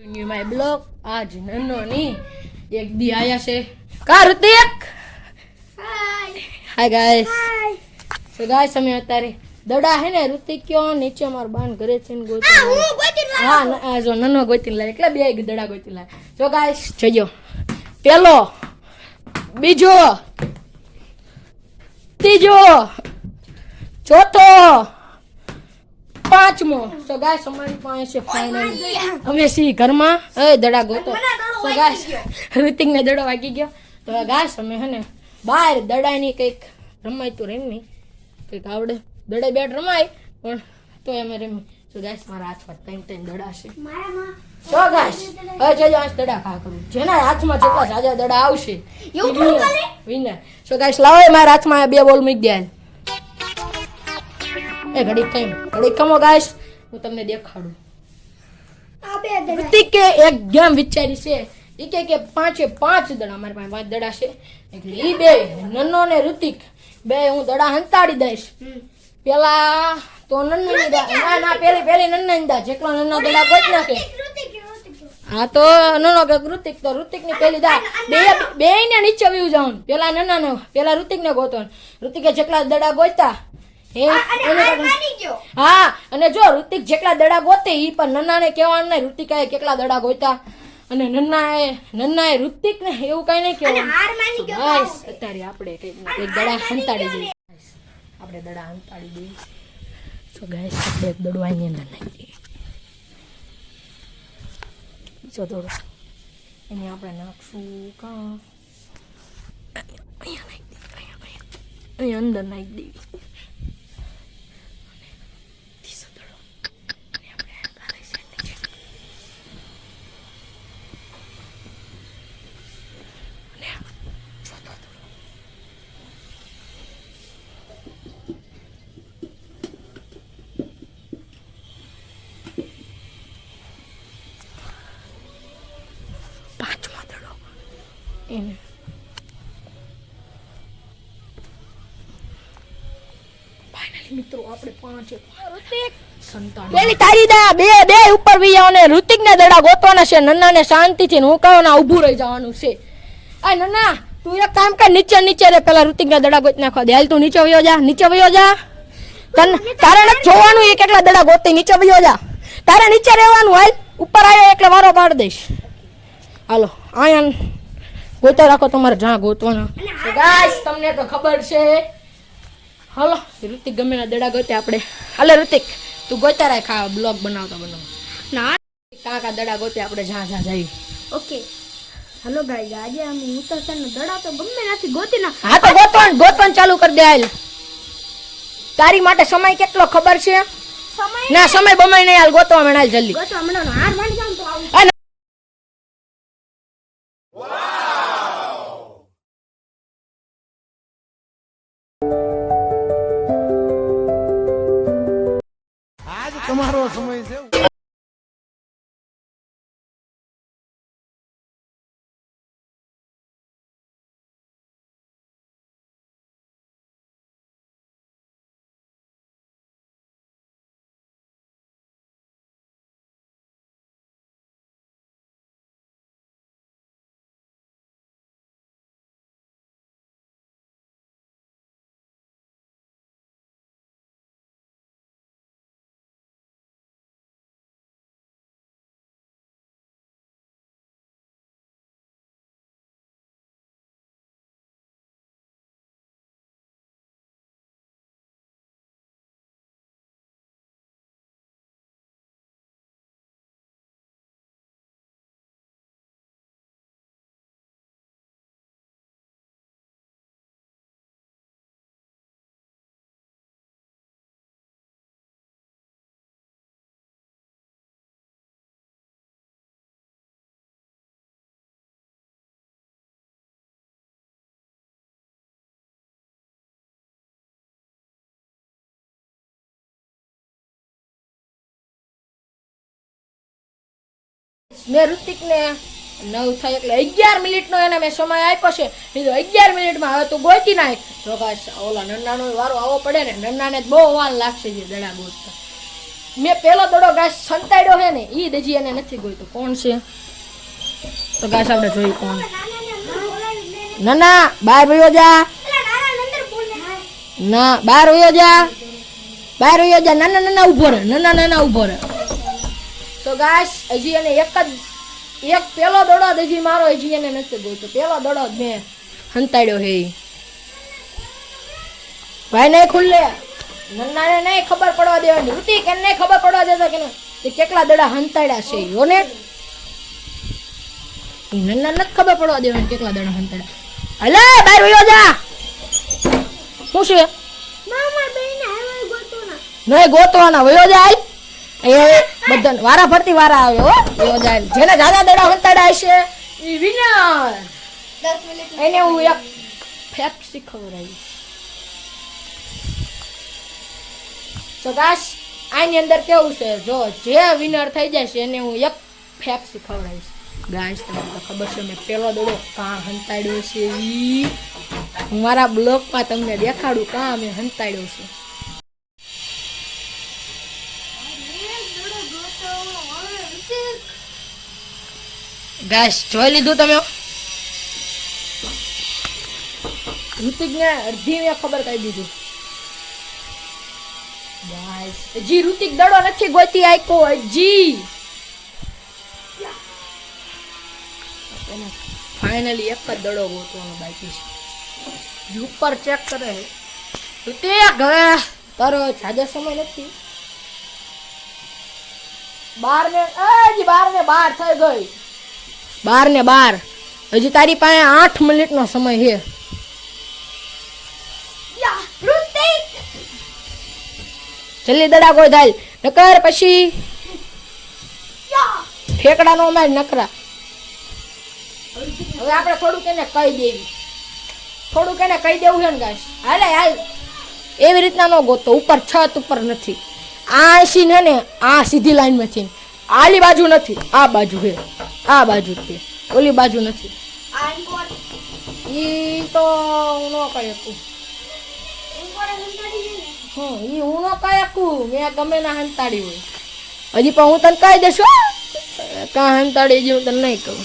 Continue my blog આજ નન્નો ની એક દી આયા છે Kartik hi hi guys so guys અમે અત્યારે દડા હે ને ઋતિક કયો નીચે માર બાન ઘરે છે ને ગોતી. હા જો નન્નો ગોતી લાય એટલે બે દડા ગોતી લાય જો ગાઈસ જોજો પેલો બીજો ત્રીજો ચોથો પાંચમો. સો ગાઈસ અમારી પાસે છે ફાઇનલ અમે સી ઘરમાં. એ દડા ગોતો. સો ગાઈસ ઋતિક ને દડો વાગી ગયો. તો ગાઈસ અમે હે ને બહાર દડાની કંઈક રમાય તો રમી કંઈક આવડે. દડે બેટ રમાય પણ તો અમે રમી સો ગાઈસ મારા હાથમાં ત્રણ ત્રણ દડા છે. સો ગાઈસ હવે જજો આજ દડા ખા કરું? જેના હાથમાં જેટલા સાજા દડા આવશે વિનર સો ગાઈસ લાવો મારા હાથમાં બે બોલ મૂકી દે એ ઘડી કઈ ઘડી કમો ગાઈસ હું તમને દેખાડું. ઋતિક કે એક ગેમ વિચારી છે. એ કે કે પાંચે પાંચ દડા મારી પાસે પાંચ દડા છે. એટલે ઈ બે નન્નો ને ઋતિક બે હું દડા હંતાડી દઈશ. પેલા તો નન્નો ની ના ના પેલી પેલી નન્ના દા જેટલો નન્નો દડા ગોત નાખે. હા તો નનો કે ઋતિક તો ઋતિકની પેલી દા. બે બે ને નીચે વ્યુ જાઉં. પેલા નન્ના ને પેલા ઋતિક ને ગોતો ઋતિકે જેટલા દડા ગોતા એ હા? અને જો ઋતિક જેટલા દડા ગોતે એ પણ નન્નાને કહેવાનું નહીં ઋતિકાએ કેટલા દડા ગોતા અને નન્નાએ નન્નાએ ઋતિક ને એવું કઈ નહીં કહેવાનું. બસ અત્યારે આપણે એક દડા હંતાડી દઈએ. આપણે દડા હંતાડી દઈએ. તો ગાઈસ આપણે એક દડો આની અંદર નાખી દઈએ. બીજો દડો. એને આપણે નાખશું કાં? અહીંયા નાખી દઈએ અહીંયા અંદર નાખી દઈએ ત્રીસો દડો અને આપણે આ રહી છે નીચે. અને આ ચોથો દડો પાંચમો દડો એને ફાઇનલી મિત્રો ને ને દડા ગોતવાના છે. નન્ના ને કહું ના ઊભું રહી જવાનું છે. આ નન્ના, તું એક કામ કર, નીચે નીચે રે. પેલા ઋતિક ને દડા ગોત નાખવા દે. નીચે વયો જા, નીચે વયો જા. તન, તારે નથી જોવાનું એ કેટલા દડા ગોતી, નીચે વયો જા. તારે નીચે રહેવાનું, હાલ. ઉપર આવ્યો એટલે વારો પાડ દઈશ. હાલો આયા ગોતા રાખો તમારે જ્યાં ગોતવાના. ગાઈસ તમને તો ખબર છે. હાલો ઋતિક ગમે ના દડા ગોતે આપણે. હાલે ઋતિક તું ગોતા રાખ આ બ્લોગ બનાવતા બનાવ ના. કાકા દડા ગોતે આપણે જ્યાં જ્યાં જઈએ. ઓકે. હલો ગાઈસ આજે અમે ઉત્તરસન દડા તો ગમે નથી ગોતી ના હા તો ગોતવાન ગોતવાન ચાલુ કરી દે હાલ. તારી માટે સમય કેટલો ખબર છે? સમય ના સમય બમાય નહીં હાલ ગોતવા મેં જલ્દી. ગોતવા મને હાર માની મેં ઋતિકને નવ થાય એટલે અગિયાર મિનિટનો એને મેં સમય આપ્યો છે. બીજો અગિયાર મિનિટમાં હવે તું ગોતી નાખ. તો કાંઈ ઓલા નન્નાનો વારો આવો પડે ને, નન્નાને બહુ વાર લાગશે જે દડા ગોતતા. મેં પેલો દડો ગાય સંતાડ્યો છે ને એ દજી એને નથી ગોયતો. કોણ છે? તો ગાય આપણે જોયું કોણ? નાના બહાર વયો જા. ના, બહાર વયો જા. બહાર વયો જા. નાના નાના ઊભો રહે નાના નાના ઊભો રહે. તો ગાશ હજી એને એક જ એક પેલો દડો જ હજી મારો હજી એને નથી ગોઈતો પેલો દડો જ મેં હંતાડ્યો હે ભાઈ નહીં ખુલ્લે. નન્નાને નહીં ખબર પડવા દેવાની. ઋતિક એને નહીં ખબર પડવા દેતા કે કેટલા દડા હંતાડ્યા છે યોને ને? નન્ના નથી ખબર પડવા દેવાની કેટલા દડા હંતાડ્યા. હલે બહાર વયો જા. શું છે? નહીં ગોતવાના. વયો જાય એ બધા વારા ફરતી વારા આવે હો. જેને જાદા દડા હંતાડા હશે ઈ વિનર એને હું એક ફેક્ટ શીખવડાવી તો ગાશ આની અંદર કેવું છે? જો જે વિનર થઈ જાય છે એને હું એક ફેક્ટ શીખવડાવીશ ગાઈસ તમને તો ખબર છે મેં પેલો દડો કાં હંતાડ્યો છે ઈ? હું મારા બ્લોગમાં તમને દેખાડું કાં મેં હંતાડ્યો છે. ગાઈસ, જોઈ લીધું તમે? ઋતિકને અડધી મેં ખબર કહી દીધું. ગાઈસ ઋતિક દડો નથી ગોતી આયકો હજી. ફાઇનલી એક જ દડો ગોતવાનો બાકી છે. ઉપર ચેક કરે ઋતિક, હવે તારો જાજો સમય નથી. બાર ને બાર ને બાર થઈ ગઈ. બાર ને બાર. હજી તારી પાસે આઠ મિનિટનો સમય છે. જલ્દી દડા કોઈ થાય નકર પછી ફેકડાનો અમાર નકરા. હવે આપણે થોડુંક એને કહી દેવી. થોડુંક એને કહી દેવું છે ને ગાઈસ. હાલે હાલ. એવી રીતના ન ગોતો ઉપર છત ઉપર નથી. આ ને ને આ સીધી લાઈનમાં છે. આલી બાજુ નથી. આ બાજુ છે. આ બાજુ છે. ઓલી બાજુ નથી. ઈ તો હું ન કહી શકું. હમ ઈ હું ન કહી શકું. મેં ગમે ના હંતાડી હોય. હજી પણ હું તને કહી દઈશ. કાં હંતાડી હજી હું તને નહીં કહું.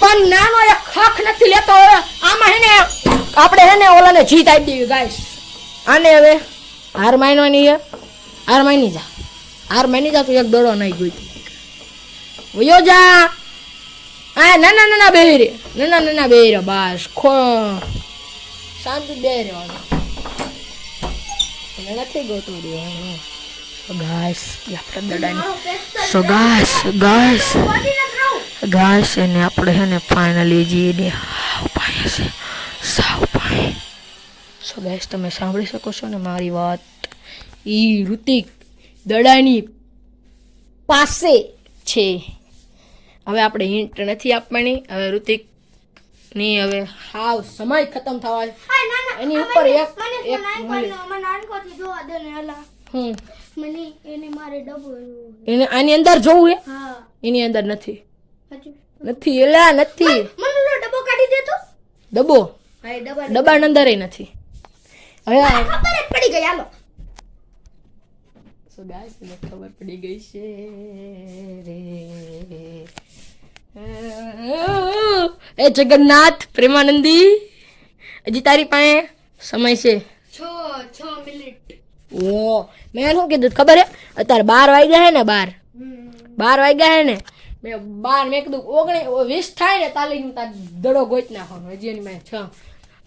પણ નાનો એક ખખ નથી લેતો હવે. આમાં હે ને આપણે હે ને ઓલાને જીત આપી દેવી ગાઈશ આને હવે હાર માનવાની છે હાર માની જા. હાર માની જા તું એક દડો નહીં જોઈતી. વયો જા આ નાના નાના બેહરે નાના નાના બેહરે બસ ખો શાંતિ બે રહેવાનું નથી ગોતો દેવાનું ગાઈસ આપણે દડાની સો ગાઈસ ગાઈસ ગાઈસ એને આપણે છે ને ફાઇનલી જે એને હાવ પાયા છે સાવ પાય સો ગાઈસ તમે સાંભળી શકો છો ને મારી વાત ઈ ઋતિક દડાની પાસે છે હવે આપણે હિન્ટ નથી આપવાની. હવે ઋતિકની હવે હાવ સમય ખતમ થવા એની ઉપર એક એક. હમ. મને એને મારે ડબો એને આની અંદર જોવું હે હા. એની અંદર નથી. નથી એલા નથી. મને ડબ્બો કાઢી દે તો? ડબ્બો? અંદર નથી. હવે ખબર પડી ગઈ હાલો. સો ગાઈસ મને ખબર પડી ગઈ છે રે. એ જગન્નાથ પ્રેમાનંદી હજી તારી પાસે સમય છે. છ છ મિનિટ. ઓ મેં શું કીધું ખબર હે? અત્યારે બાર વાગ્યા હે ને બાર. બાર વાગ્યા હે ને? મેં બાર મેં કીધું ઓગણી વીસ થાય ને તાલી તાર દડો ગોત નાખવાનો. હજી એની મેં છ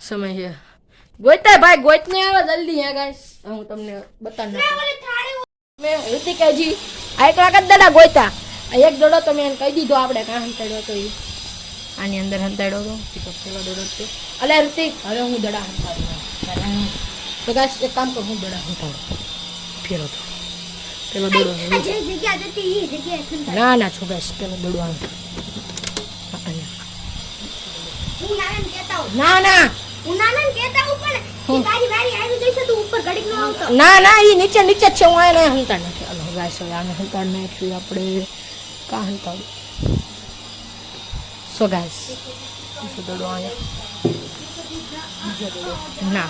સમય છે. ગોઈતા ભાઈ ગોત ને આવે જલ્દી હે ગાઈસ. હું તમને બતાવી નાખું મેં ઋતિક હજી આ એક વાગત દડા ગોઈતા. આ એક દડો તો મેં એને કહી દીધો આપણે કાં હંતાડ્યો તો એ. આની અંદર હંતાડ્યો તો? ઈ તો પેલો દડો છે. અલે ઋતિક હવે હું દડા હંતાડું. તો ગાઈસ એક કામ કર હું દડા હંતાડું. ફેરો તો. પેલો દડો ના ના છો ગાઈસ પેલો દડો હું ના ના. હું નાનાને કહેતા હું પણ ઈ તારી વારી આવી જઈશે તું ઉપર ઘડીક ન આવતો. ના ના એ નીચે નીચે છે હું આને હંતાડ નથી હાલો ગાઈસ હવે આને નાખ્યું આપણે. કાં હંતાડું સો ગાઈસ બીજો દડો આવે બીજો દડો ના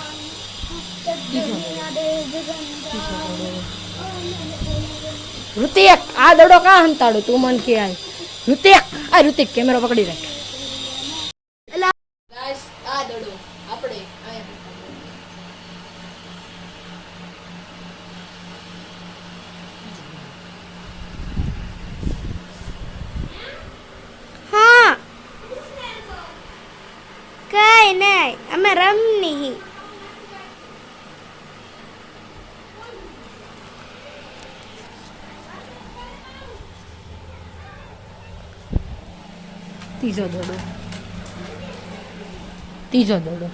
બીજો દડો બીજો દડો ઋતિક આ દડો કાં હંતાડો તું મન કે આય ઋતિક આ ઋતિક કેમેરો પકડી રાખ ગાઈસ આ દડો આપણે હા કઈ નહીં અમે રમની ત્રીજો દડો. ત્રીજો દડો.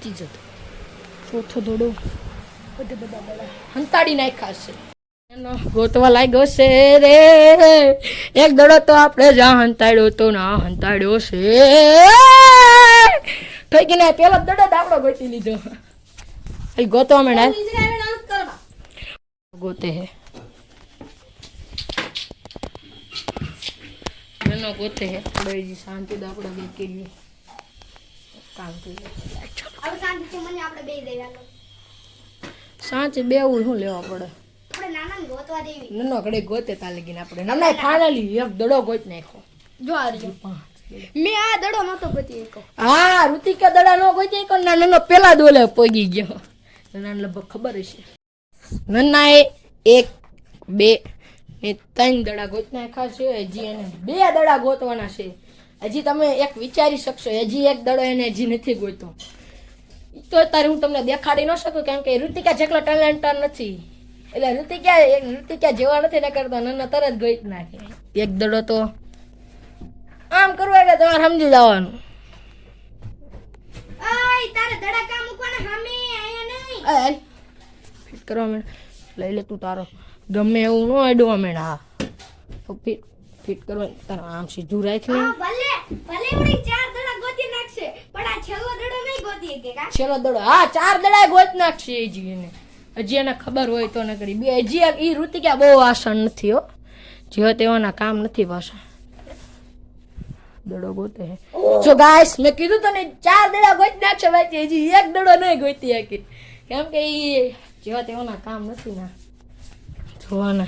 ત્રીજો ચોથો દડો. બધા બધા દડા હંતાડી નાખ્યા છે. ગોતવા લાગ્યો છે રે. એક દડો તો આપણે જ્યાં હંતાડ્યો તો ના હંતાડ્યો છે. થઈ ગઈ ને પેલો દડો દાબડો ગોતી લીધો. ગોતવા મેળા ગોતે હે. એનો ગોતે હે. થોડી શાંતિ આપણે બે કામ હવે મને આપણે બે દેવાનો સાંજે બેવું શું લેવા પડે. આપણે નાના ગોતવા દેવી. નનો ગોતે લગીને આપણે. નાના ફાઇનલી એક દડો ગોત નાખો જો આ રહ્યો. મેં આ દડો નતો ગોતી એક. હા ઋતિકા દડા નો ગોતી એક ના નનો પેલા દોલે પોગી ગયો. નાના લગભગ ખબર હશે. નન્નાએ એક બે ને ત્રણ દડા ગોત નાખ્યા છે. હજી એને બે દડા ગોતવાના છે. હજી તમે એક વિચારી શકશો હજી એક દડો એને હજી નથી ગોતો. તો તારે હું તમને દેખાડી ન શકું કેમ કે ઋતિકા જેટલો ટેલેન્ટર નથી. એટલે એક ઋતિકા જેવા નથી ને કરતો નન્ના તરત ગોઈ જ નાખે. એક દડો તો. આમ કરવું એટલે તમારે સમજી જવાનું. ઓય તારે દડા કા મૂકવાના? સામે આયા નહીં. અય, અય. ફિટ કરવા મેં લઈ લે તું તારો. ગમે એવું ન અડવા હા. ફિટ ફિટ કરવા તારો આમ સીધું રાખ હા, ભલે ભલે ઉડી ચાર દડા ગોતી નાખશે પણ આ છેલ્લો દડો નહીં ગોતી શકે કા? છેલ્લો દડો. હા ચાર દડા ગોત નાખશે હજી એને. હજી એને ખબર હોય તો ન કરી બે, હજી એ ઋતિકા બહુ આસન નથી હો. જેવા તેવાના કામ નથી પાછા. દડો ગોતે હે. જો ગાઈસ મેં કીધું તને ચાર દડા ગોતી નાખશે બાકી હજી એક દડો નહીં ગોતી શકે કેમ કે ઈ જેવા તેવાના કામ નથી ના. જોવાના.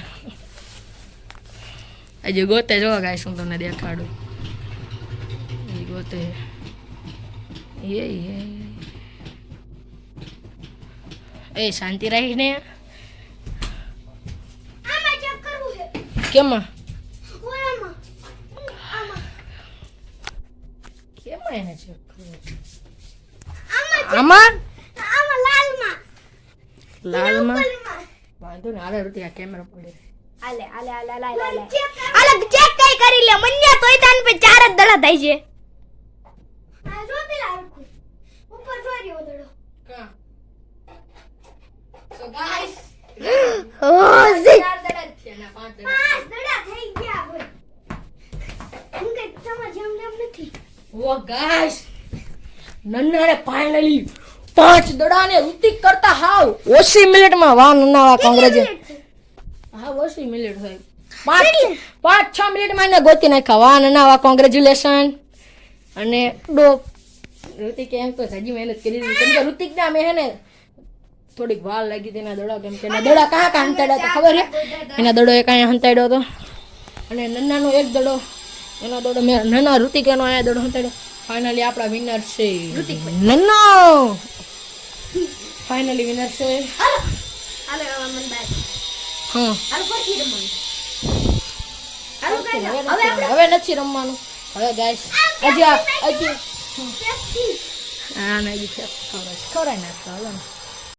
હજી ગોતે જો ગાઈસ હું તમને દેખાડું. એ ગોતે. એ એ. એ શાંતિ રાખીને કેમ? કેમાં એને ચેક કરવું આમાં લાલમાં. લાલમાં? વાંધો ને હારે રૂતી આ કેમેરો પડે આલે આલે આલે આલે આલે આલે આલે ચેક કઈ કરી લે. મન્યા તોય તાન પે ચાર જ દડા થાય છે આ જો પેલા હરખું ઉપર જો રહ્યો દડો સો ગાઈસ ઓ ચાર દડા જ છે ના પાંચ દડા. થઈ ગયા ભાઈ હું કે સમજ એમ એમ નથી. ઓ ગાઈસ નન્નાને ફાઇનલી પાંચ દડાને ઋતિક કરતા હાવ. ઓસી મિનિટમાં વાહ નન્નાવા કોંગ્રેજ હા ઓસી મિનિટ હોય. પાંચ પાંચ છ મિનિટમાં એને ગોતી નાખ્યા. વાહ નન્નાવા કોંગ્રેચ્યુલેશન અને ડો ઋતિકે એમ તો હજી મહેનત કરી દીધી. કેમ કે ઋતિકને અમે હે ને થોડીક વાર લાગી તેના દડા કેમ કે એના દડા કાં કાં હંતાડ્યા હતા ખબર છે? એના દડો એ કાંઈ હંતાડ્યો હતો. અને નન્નાનો એક દડો એનો દડો મેં નાના ઋતિકાનો આ દડો હંતાડ્યો. ફાઇનલી આપણા વિનર છે. નન્નો! ફાઇનલી વિનર છે. હવે હા નથી- રમવાનું. હવે ગાઈસ હજી હજી હા ને હજી ખવડાય ખવડાય નાખતા હવે